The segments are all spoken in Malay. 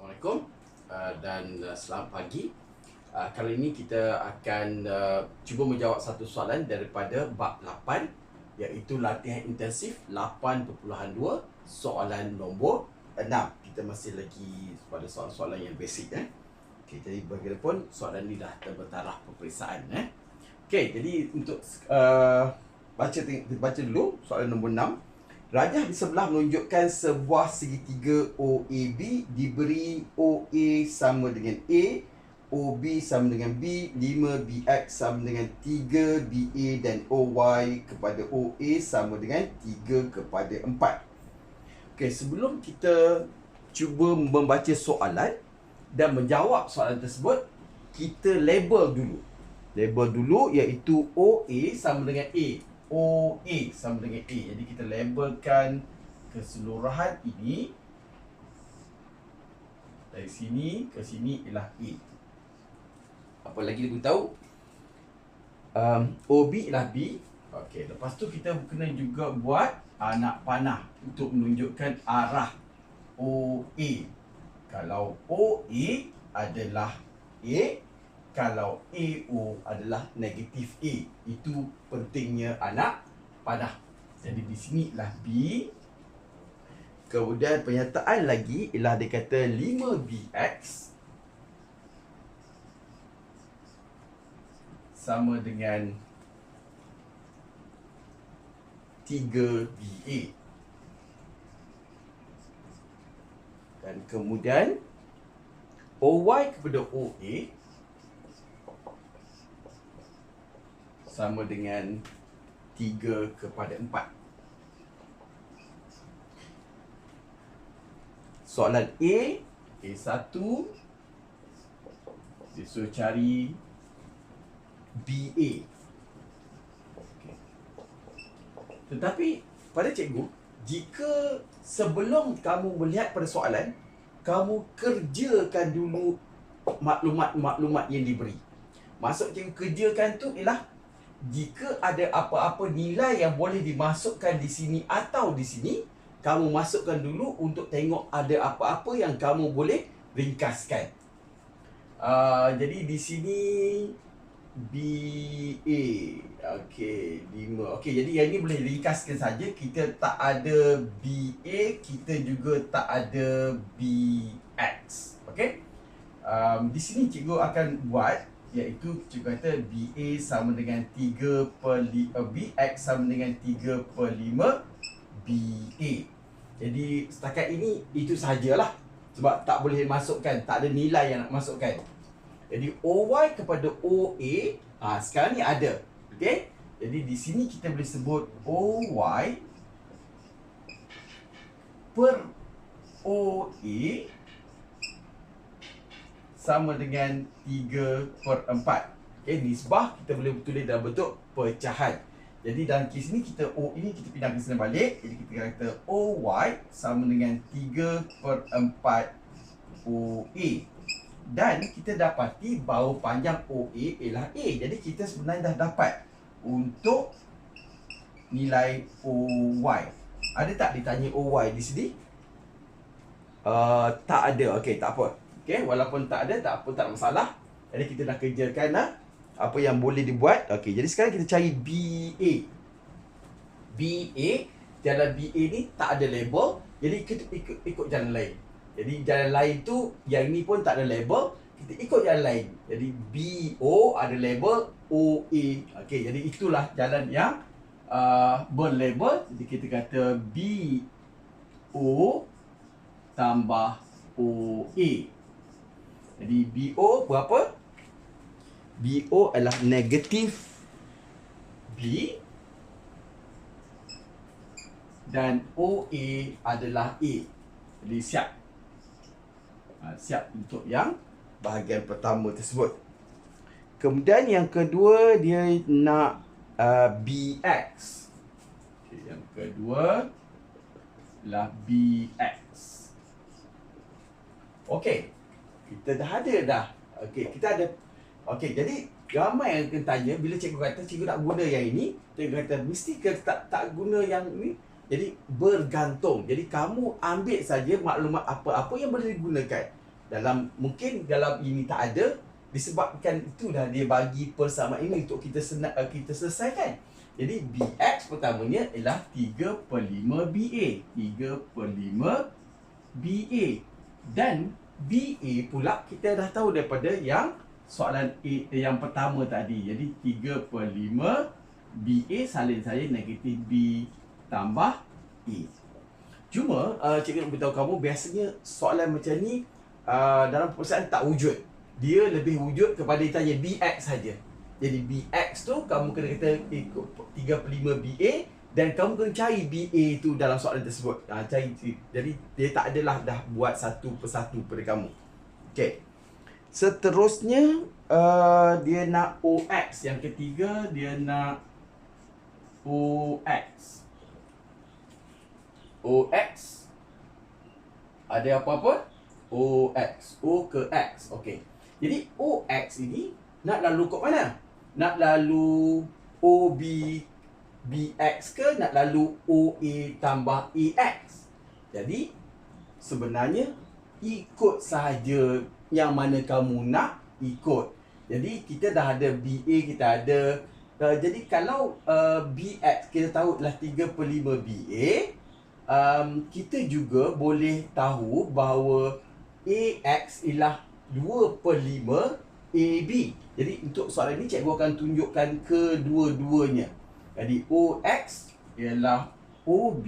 Assalamualaikum uh, dan uh, selamat pagi. Uh, kali ini kita akan uh, cuba menjawab satu soalan daripada bab 8 iaitu latihan intensif 8.2 soalan nombor 6. Kita masih lagi pada soalan-soalan yang basic eh. Okey, jadi bagaimanapun soalan ni dah terbentaraf peperiksaan eh. Okey, jadi untuk uh, baca baca dulu soalan nombor 6. Rajah di sebelah menunjukkan sebuah segitiga OAB diberi OA sama dengan A, OB sama dengan B, 5BX sama dengan 3BA dan OY kepada OA sama dengan 3 kepada 4. Okey, sebelum kita cuba membaca soalan dan menjawab soalan tersebut, kita label dulu. Label dulu iaitu OA sama dengan A. OA sama dengan A. Jadi kita labelkan keseluruhan ini dari sini ke sini ialah A. Apa lagi dia tahu? Um, OB ialah B. Okey, lepas tu kita kena juga buat anak panah untuk menunjukkan arah OA. Kalau OA adalah A, kalau AO adalah negatif A. Itu pentingnya anak panah. Jadi di sini ialah B. Kemudian pernyataan lagi ialah dia kata 5BX sama dengan 3BA. Dan kemudian OY kepada OA sama dengan 3 kepada 4. Soalan A, A1 dia suruh cari BA. Okay. Tetapi pada cikgu, jika sebelum kamu melihat pada soalan, kamu kerjakan dulu maklumat-maklumat yang diberi. Maksud cikgu kerjakan tu ialah jika ada apa-apa nilai yang boleh dimasukkan di sini atau di sini, kamu masukkan dulu untuk tengok ada apa-apa yang kamu boleh ringkaskan. Uh, jadi di sini BA. Okey, 5. Okey, jadi yang ini boleh ringkaskan saja. Kita tak ada BA, kita juga tak ada BX. Okey. Um, di sini cikgu akan buat iaitu cikgu kata BA sama dengan 3 per li, uh, BX sama dengan 3 per 5 BA. Jadi setakat ini itu sahajalah. Sebab tak boleh masukkan, tak ada nilai yang nak masukkan. Jadi OY kepada OA, ah ha, sekarang ni ada. Okey? Jadi di sini kita boleh sebut OY per OA sama dengan 3 per 4. Okay, nisbah kita boleh tulis dalam bentuk pecahan. Jadi dalam kes ni kita O ini kita pindah ke sana balik. Jadi kita kata OY sama dengan 3 per 4 OA. Dan kita dapati bahu panjang OA ialah A. Jadi kita sebenarnya dah dapat untuk nilai OY. Ada tak ditanya OY di sini? Uh, tak ada. Okey, tak apa. Okay, walaupun tak ada, tak apa, tak masalah. Jadi kita dah kerjakan lah apa yang boleh dibuat. Okay, jadi sekarang kita cari BA. BA, jalan BA ni tak ada label. Jadi kita ikut, ikut jalan lain. Jadi jalan lain tu, yang ni pun tak ada label. Kita ikut jalan lain. Jadi BO ada label OA. Okay, jadi itulah jalan yang uh, berlabel. Jadi kita kata BO tambah OA. Jadi BO berapa? BO adalah negatif B dan OA adalah A. Jadi siap. Ha, siap untuk yang bahagian pertama tersebut. Kemudian yang kedua dia nak uh, BX. Okay, yang kedua adalah BX. Okey. Kita dah ada dah. Okey, kita ada. Okey, jadi ramai yang akan tanya bila cikgu kata cikgu nak guna yang ini, cikgu kata mesti ke tak tak guna yang ini. Jadi bergantung. Jadi kamu ambil saja maklumat apa-apa yang boleh digunakan. dalam mungkin dalam ini tak ada disebabkan itulah dia bagi persamaan ini untuk kita senang uh, kita selesaikan. Jadi BX pertamanya ialah 3 per 5 BA. 3 per 5 BA. Dan BA pula kita dah tahu daripada yang soalan A, yang pertama tadi. Jadi 3 per 5 BA salin saya negatif B tambah A. Cuma uh, cikgu nak beritahu kamu biasanya soalan macam ni uh, dalam perpustakaan tak wujud. Dia lebih wujud kepada tanya BX saja. Jadi BX tu kamu kena kata ikut 3 per 5 BA dan kamu kena cari BA tu dalam soalan tersebut. Ha, cari jadi dia tak adalah dah buat satu persatu pada kamu. Okey. Seterusnya uh, dia nak OX yang ketiga dia nak OX. OX ada apa-apa? OX. O ke X. Okey. Jadi OX ini nak lalu kod mana? Nak lalu OB BX ke nak lalu OA tambah AX? Jadi sebenarnya ikut sahaja yang mana kamu nak ikut. Jadi kita dah ada BA, kita ada uh, jadi kalau uh, BX kita tahu adalah 3 per 5 BA, um, kita juga boleh tahu bahawa AX ialah 2 per 5 AB. Jadi untuk soalan ini cikgu akan tunjukkan kedua-duanya. Jadi OX ialah OB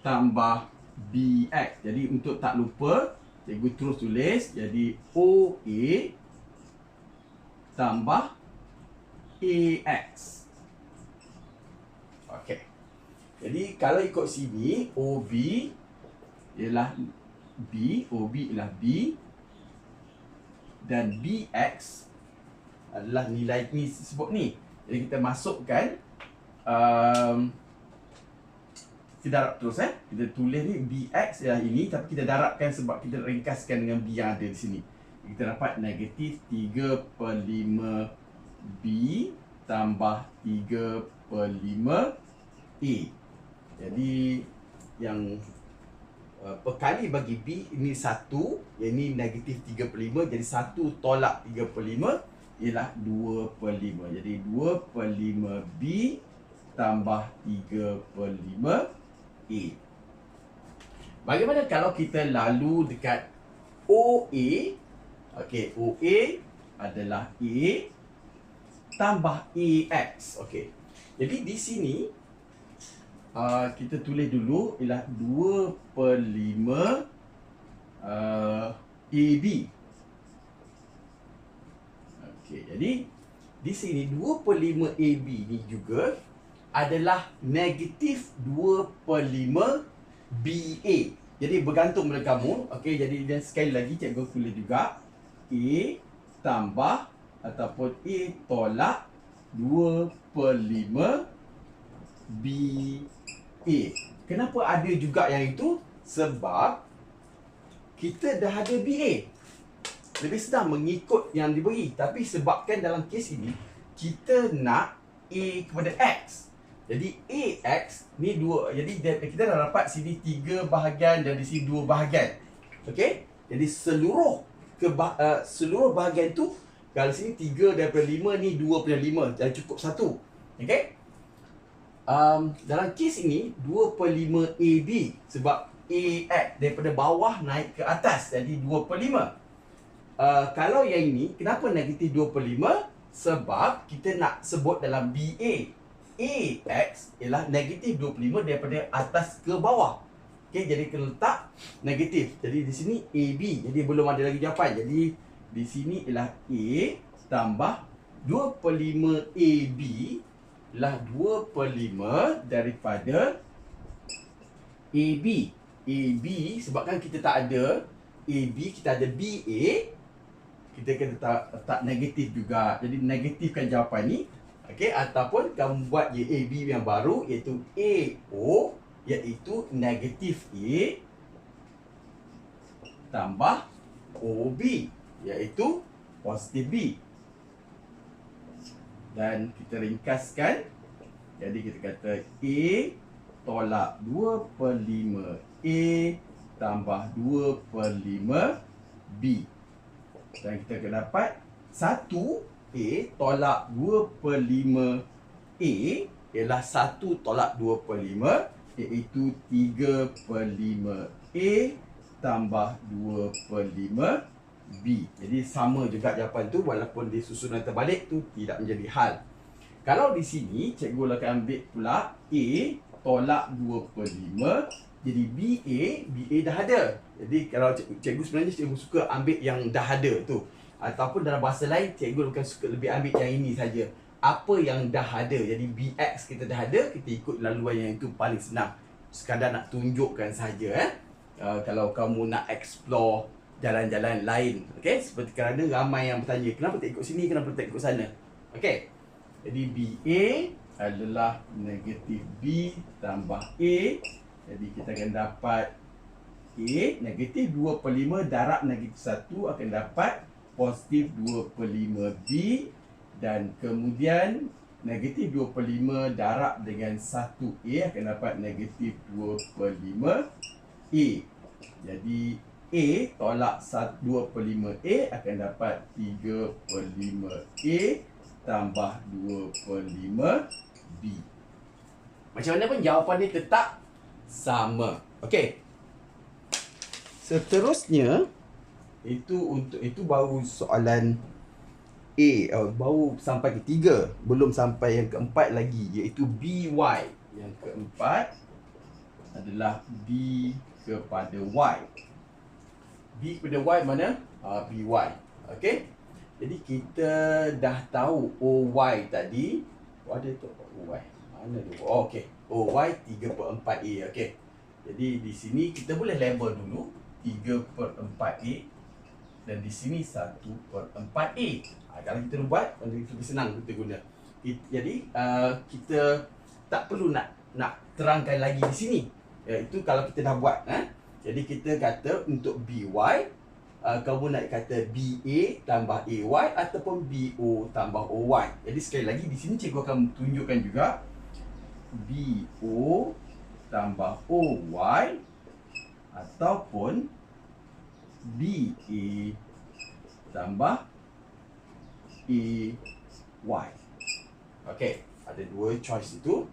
tambah BX. Jadi untuk tak lupa, cikgu terus tulis. Jadi OA tambah AX. Okey. Jadi kalau ikut sini, OB ialah B, OB ialah B dan BX adalah nilai ni sebut ni. Jadi kita masukkan um, kita darab terus eh. Kita tulis ni BX ialah ini tapi kita darabkan sebab kita ringkaskan dengan B yang ada di sini. Kita dapat negatif 3 per 5 B tambah 3 per 5 A. Jadi yang Uh, perkali bagi B ini satu yang ini negatif 3 per 5 jadi satu tolak 3 per 5 ialah 2 per 5 jadi 2 per 5 B tambah 3 per 5 A. Bagaimana kalau kita lalu dekat OA Okey, OA adalah A tambah AX Okey, jadi di sini uh, kita tulis dulu ialah 2 per 5 uh, AB. Okey, jadi di sini 2 per 5 AB ni juga adalah negatif 2 per 5 BA. Jadi bergantung pada kamu. Okey, jadi dan sekali lagi cikgu tulis juga A tambah ataupun A tolak 2 per 5 BA. Kenapa ada juga yang itu? Sebab kita dah ada BA. Lebih senang mengikut yang diberi. Tapi sebabkan dalam kes ini, kita nak A kepada X. Jadi AX ni dua. Jadi kita dah dapat sini tiga bahagian dan di sini dua bahagian. Okey? Jadi seluruh ke uh, seluruh bahagian tu kalau sini tiga daripada lima ni dua daripada lima dan cukup satu. Okey? um, dalam kes ini 2 per 5 AB sebab AX daripada bawah naik ke atas jadi 2 per 5 uh, kalau yang ini kenapa negatif 2 per 5 sebab kita nak sebut dalam BA AX ialah negatif 25 daripada atas ke bawah Okay, jadi kena letak negatif. Jadi di sini AB. Jadi belum ada lagi jawapan. Jadi di sini ialah A tambah 2 per 5 AB lah 2 per 5 daripada AB. AB sebabkan kita tak ada AB, kita ada BA. Kita kena letak, letak negatif juga. Jadi negatifkan jawapan ni. Okey, ataupun kamu buat je AB yang baru iaitu AO iaitu negatif A tambah OB iaitu positif B dan kita ringkaskan jadi kita kata A tolak 2 per 5 A tambah 2 per 5 B. Dan kita akan dapat 1 A tolak 2 per 5 A ialah 1 tolak 2 per 5 iaitu 3 per 5 A tambah 2 per 5 B. Jadi sama juga jawapan tu walaupun di susunan terbalik tu tidak menjadi hal. Kalau di sini cikgu akan ambil pula A tolak 2 per 5 jadi BA, BA dah ada. Jadi kalau cikgu, sebenarnya cikgu suka ambil yang dah ada tu. Ataupun dalam bahasa lain cikgu bukan suka lebih ambil yang ini saja. Apa yang dah ada. Jadi BX kita dah ada, kita ikut laluan yang itu paling senang. Sekadar nak tunjukkan saja eh. Uh, kalau kamu nak explore jalan-jalan lain. Okay? Seperti kerana ramai yang bertanya, kenapa tak ikut sini, kenapa tak ikut sana. Okay? Jadi BA adalah negatif B tambah A jadi kita akan dapat A negatif 2 per 5 darab negatif 1 akan dapat positif 2 per 5 B dan kemudian negatif 2 per 5 darab dengan 1 A akan dapat negatif 2 per 5 A. Jadi A tolak 2 per 5 A akan dapat 3 per 5 A tambah 2 per 5 B. Macam mana pun jawapan dia tetap sama. Okey. Seterusnya itu untuk itu baru soalan A. Uh, baru sampai ketiga. Belum sampai yang keempat lagi iaitu BY yang keempat adalah B kepada Y. B kepada Y mana? Uh, BY Okey. Jadi kita dah tahu OY tadi. Oh, Ada tu OY Mana tu? Oh, Okey OY 3 per 4 A okay. Jadi di sini kita boleh label dulu 3 per 4 A Dan di sini 1 per 4 A ha, Kalau kita buat lebih senang kita guna Jadi uh, kita tak perlu nak nak terangkan lagi di sini ya, Itu kalau kita dah buat eh? Jadi kita kata untuk BY uh, Kamu nak kata BA tambah AY Ataupun BO tambah OY Jadi sekali lagi di sini cikgu akan tunjukkan juga BO tambah OY ataupun BA tambah AY. Okey, ada dua choice itu.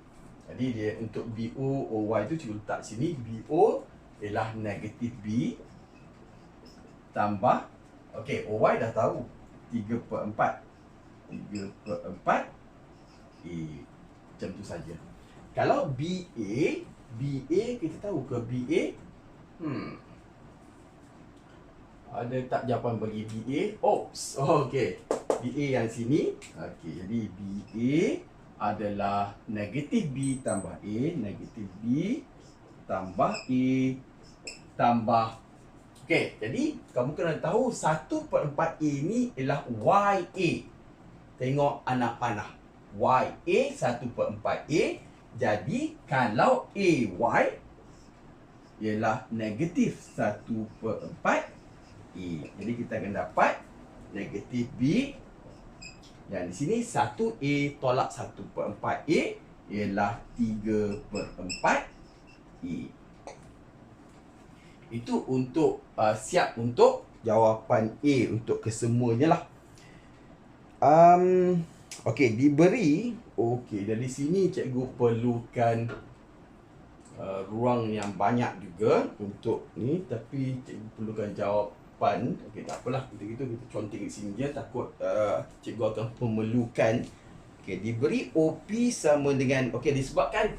Jadi dia untuk BO OY tu cikgu letak sini. BO ialah negatif B tambah Okey, OY dah tahu. 3 per 4 3 per 4 A. Macam tu saja kalau BA, BA kita tahu ke BA? Hmm. Ada tak jawapan bagi BA? Oops. Oh, okey. BA yang sini. Okey, jadi BA adalah negatif B tambah A, negatif B tambah A tambah Okey, jadi kamu kena tahu 1 per 4 A ni ialah YA. Tengok anak panah. YA 1 per 4 A jadi kalau AY ialah negatif 1 per 4 A. Jadi kita akan dapat negatif B yang di sini 1A tolak 1 per 4 A ialah 3 per 4 A. Itu untuk uh, siap untuk jawapan A untuk kesemuanya lah. Um, Okey, diberi Okey, dari sini cikgu perlukan uh, ruang yang banyak juga untuk ni tapi cikgu perlukan jawapan. Okey, tak apalah. Kita gitu kita conteng di sini je takut uh, cikgu akan memerlukan. Okey, diberi OP sama dengan okey disebabkan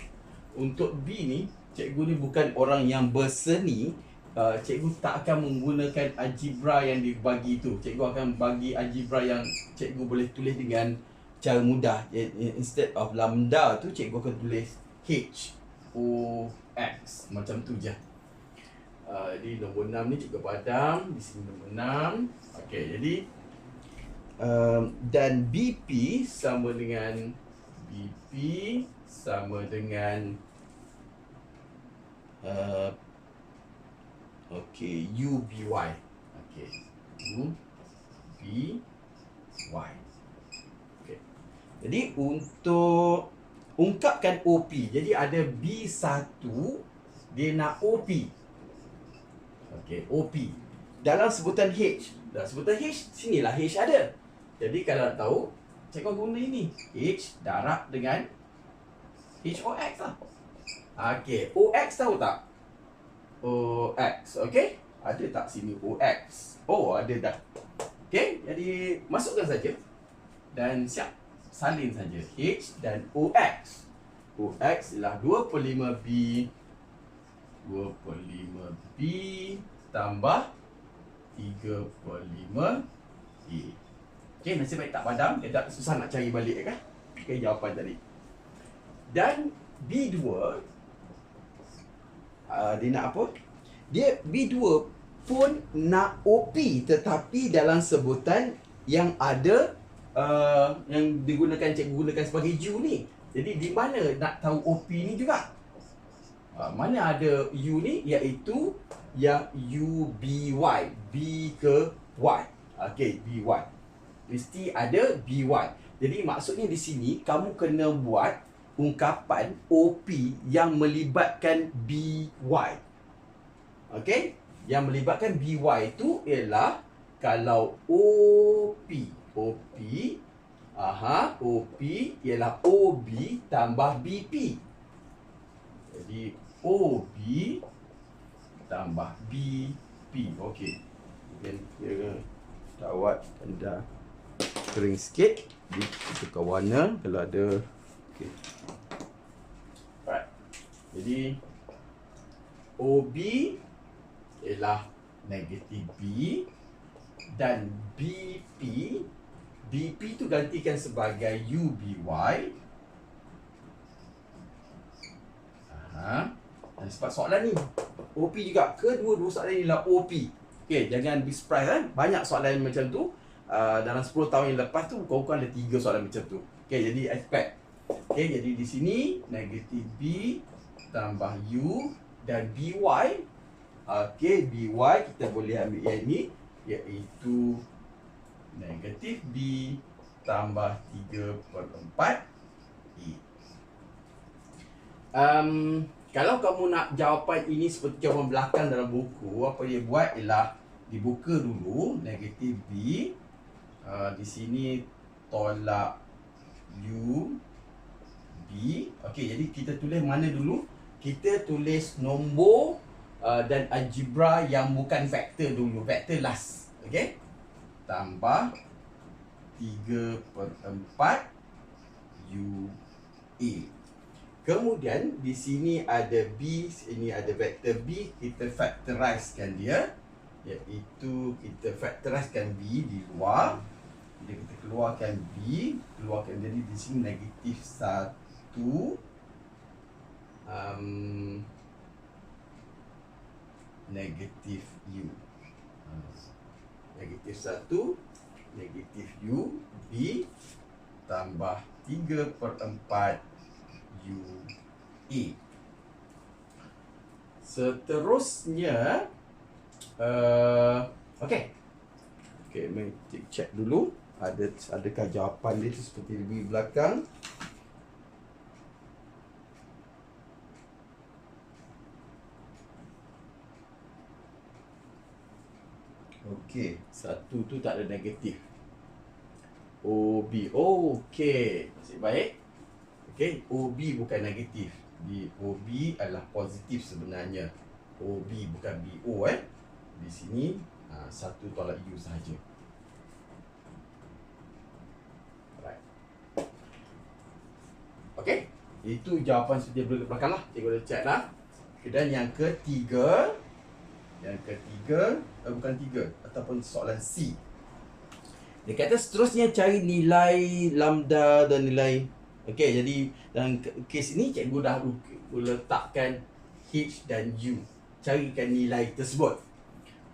untuk B ni cikgu ni bukan orang yang berseni uh, cikgu tak akan menggunakan algebra yang dibagi tu. Cikgu akan bagi algebra yang cikgu boleh tulis dengan cara mudah. Instead of lambda tu cikgu akan tulis h o x. Macam tu je. Uh, jadi nombor 6 ni cikgu padam. Di sini nombor 6 okey jadi um, dan bp sama dengan bp sama dengan uh, okey uby okey u b y jadi untuk ungkapkan OP. Jadi ada B1 dia nak OP. Okey, OP. Dalam sebutan H, dalam sebutan H, sinilah H ada. Jadi kalau tahu, cikgu guna ini. H darab dengan HOX lah. Okey, OX tahu tak? OX, okey? Ada tak sini OX? Oh, ada dah. Okey, jadi masukkan saja. Dan siap. Salin saja. H dan OX. OX ialah 2 per 5 B 2 per 5 B tambah 3 per 5 A. Okey, nasib baik tak padam. Dia tak susah nak cari balik kan? Okey, jawapan tadi. Dan B2 uh, dia nak apa? Dia B2 pun nak OP tetapi dalam sebutan yang ada uh, yang digunakan cikgu gunakan sebagai U ni. Jadi di mana nak tahu OP ni juga? Uh, mana ada U ni iaitu yang UBY B ke Y. Okey, BY. Mesti ada BY. Jadi maksudnya di sini kamu kena buat ungkapan OP yang melibatkan BY. Okey? Yang melibatkan BY itu ialah kalau OP, OP aha, OP ialah OB tambah BP. Jadi OB tambah BP. Okey. Mungkin kira dawat anda kering sikit. Tukar warna kalau ada Okey. Alright. Jadi OB ialah negatif B dan BP BP tu gantikan sebagai UBY. Aha. Dan sebab soalan ni OP juga. Kedua-dua soalan ni lah OP. Okey, jangan be surprised kan. Banyak soalan macam tu. Uh, dalam 10 tahun yang lepas tu bukan ada 3 soalan macam tu. Okey, jadi expect Okey, jadi di sini negatif B tambah U dan BY. Okey, BY kita boleh ambil yang ini iaitu negatif B tambah 3 per 4 E. Um, kalau kamu nak jawapan ini seperti jawapan belakang dalam buku, apa dia buat ialah dibuka dulu negatif B. Uh, di sini tolak U B. Okey, jadi kita tulis mana dulu? Kita tulis nombor uh, dan algebra yang bukan vektor dulu. Vektor last. Okey? Tambah 3 per 4 U A. Kemudian di sini ada B, ini ada vektor B, kita factorizekan dia iaitu kita factorizekan B di luar. Jadi kita keluarkan B, keluarkan jadi di sini negatif 1 satu um, negatif U negatif satu negatif U B tambah tiga per empat U E. Seterusnya uh, okay okay, mari check dulu. Ada adakah jawapan dia seperti di belakang Okey, satu tu tak ada negatif. OB. Oh, okey. Masih baik. Okey, OB bukan negatif. Di OB adalah positif sebenarnya. OB bukan BO eh. Di sini uh, satu tolak U sahaja. Right. Okey. Itu jawapan sedia belakang lah. Cikgu dah check lah. Dan yang ketiga, yang ketiga, eh, bukan tiga, ataupun soalan C. Dia kata seterusnya cari nilai lambda dan nilai Okey, jadi dalam kes ini cikgu dah letakkan H dan U. Carikan nilai tersebut.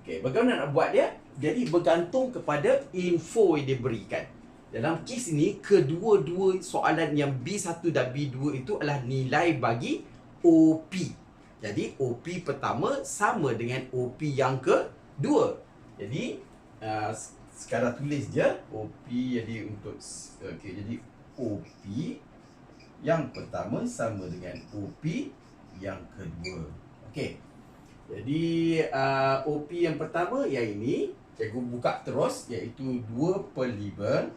Okey, bagaimana nak buat dia? Jadi bergantung kepada info yang diberikan. Dalam kes ini, kedua-dua soalan yang B1 dan B2 itu adalah nilai bagi OP. Jadi OP pertama sama dengan OP yang kedua. Jadi uh, sekarang tulis je OP jadi untuk okey jadi OP yang pertama sama dengan OP yang kedua. Okey. Jadi uh, OP yang pertama yang ini Cikgu buka terus iaitu 2 per 5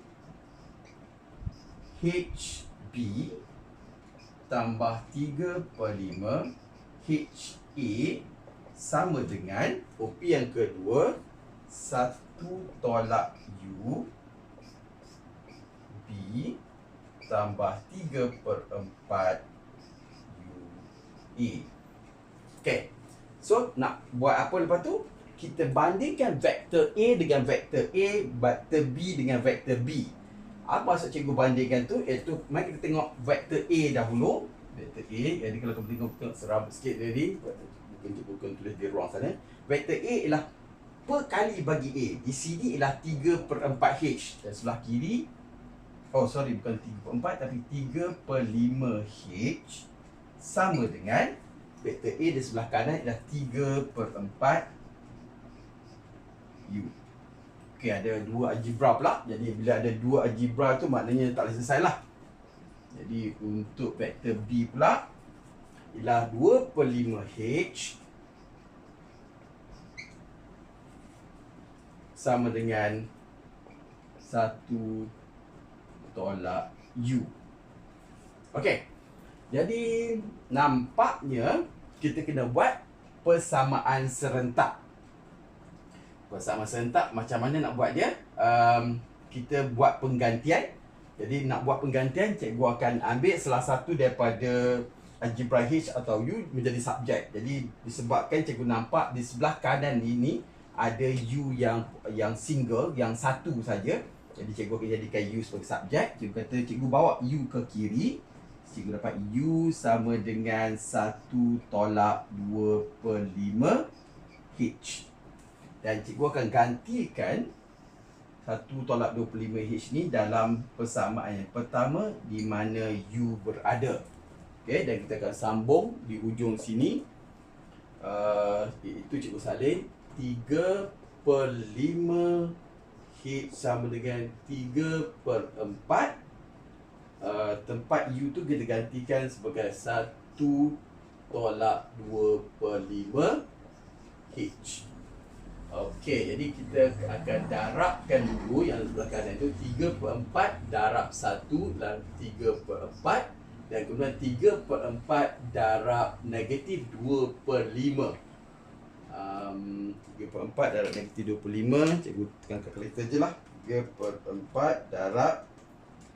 HB tambah 3 per 5 HA sama dengan OP yang kedua 1 tolak U B tambah 3 per 4 U A Okay So nak buat apa lepas tu? Kita bandingkan vektor A dengan vektor A, vektor B dengan vektor B. Apa maksud cikgu bandingkan tu? Iaitu mari kita tengok vektor A dahulu. Vektor A, jadi kalau kamu tengok, tengok seram sikit tadi, bukan bukan tulis di ruang sana. Vektor A ialah per kali bagi A. Di sini ialah 3 per 4 H. Dan sebelah kiri, oh sorry bukan 3 per 4 tapi 3 per 5 H sama dengan vektor A di sebelah kanan ialah 3 per 4 U. Okey, ada dua algebra pula. Jadi bila ada dua algebra tu maknanya tak boleh selesai lah. Jadi untuk vektor B pula ialah 2 per 5 H sama dengan 1 tolak U. Okey. Jadi nampaknya kita kena buat persamaan serentak. Persamaan serentak macam mana nak buat dia? Um, kita buat penggantian. Jadi nak buat penggantian, cikgu akan ambil salah satu daripada algebra H atau U menjadi subjek. Jadi disebabkan cikgu nampak di sebelah kanan ini ada U yang yang single, yang satu saja. Jadi cikgu akan jadikan U sebagai subjek. Cikgu kata cikgu bawa U ke kiri cikgu dapat U sama dengan 1 tolak 2 per 5 H. Dan cikgu akan gantikan 1 tolak 2 per 5 H ni dalam persamaan yang pertama di mana U berada. Okay, dan kita akan sambung di ujung sini. Uh, itu cikgu salin. 3 per 5 H sama dengan 3 per 4 Uh, tempat U tu kita gantikan sebagai 1 tolak 2 per 5 H. Okey, jadi kita akan darabkan dulu. Yang sebelah kanan tu 3 per 4 darab 1 dan 3 per 4 dan kemudian 3 per 4 darab negatif 2 per 5 um, 3 per 4 darab negatif 2 per 5 Cikgu tekan kalkulator je lah. 3 per 4 darab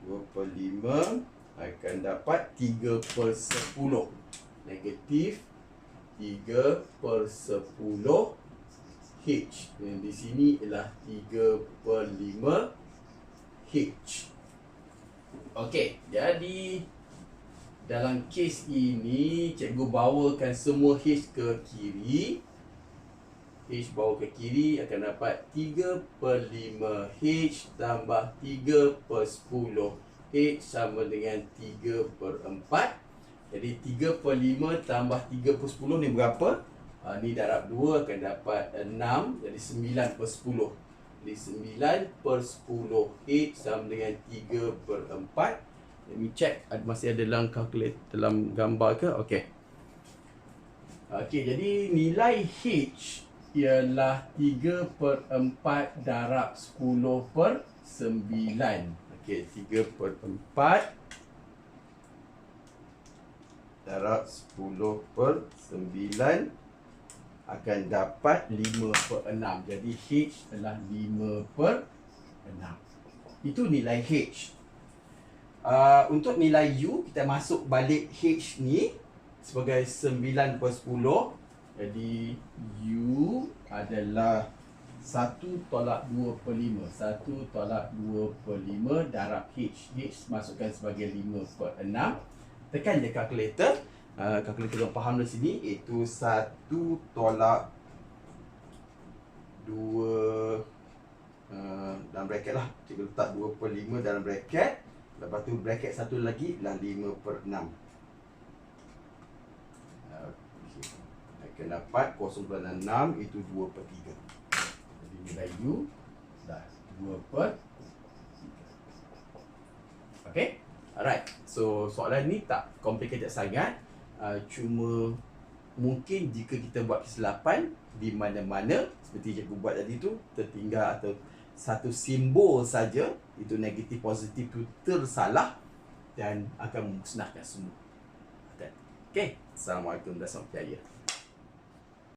2 per 5 akan dapat 3 per 10 negatif 3 per 10 H. Dan di sini ialah 3 per 5 H. Okey, jadi dalam kes ini cikgu bawakan semua H ke kiri. H bawa ke kiri akan dapat 3 per 5 H tambah 3 per 10 H sama dengan 3 per 4 Jadi 3 per 5 tambah 3 per 10 ni berapa? Ha, ni darab 2 akan dapat 6 Jadi 9 per 10 Jadi 9 per 10 H sama dengan 3 per 4 Let me check masih ada dalam calculate dalam gambar ke? Okay Okey, jadi nilai H ialah 3 per 4 darab 10 per 9. Okey, 3 per 4 darab 10 per 9 akan dapat 5 per 6. Jadi H adalah 5 per 6. Itu nilai H. Uh, untuk nilai U, kita masuk balik H ni sebagai 9 per 10. Jadi U adalah 1 tolak 2 per 5 1 tolak 2 per 5 darab H H masukkan sebagai 5 per 6 Tekan je kalkulator uh, Kalkulator yang faham di sini Iaitu 1 tolak 2 uh, Dalam bracket lah. Cikgu letak 2 per 5 dalam bracket. Lepas tu bracket satu lagi Lah 5 per 6 akan dapat 0.6 itu 2 per 3 jadi nilai U dah 2 per 3 ok alright. So soalan ni tak complicated sangat uh, cuma mungkin jika kita buat kesilapan di mana-mana seperti cikgu buat tadi tu tertinggal atau satu simbol saja itu negatif positif itu tersalah dan akan memusnahkan semua. Okay. Assalamualaikum warahmatullahi wabarakatuh.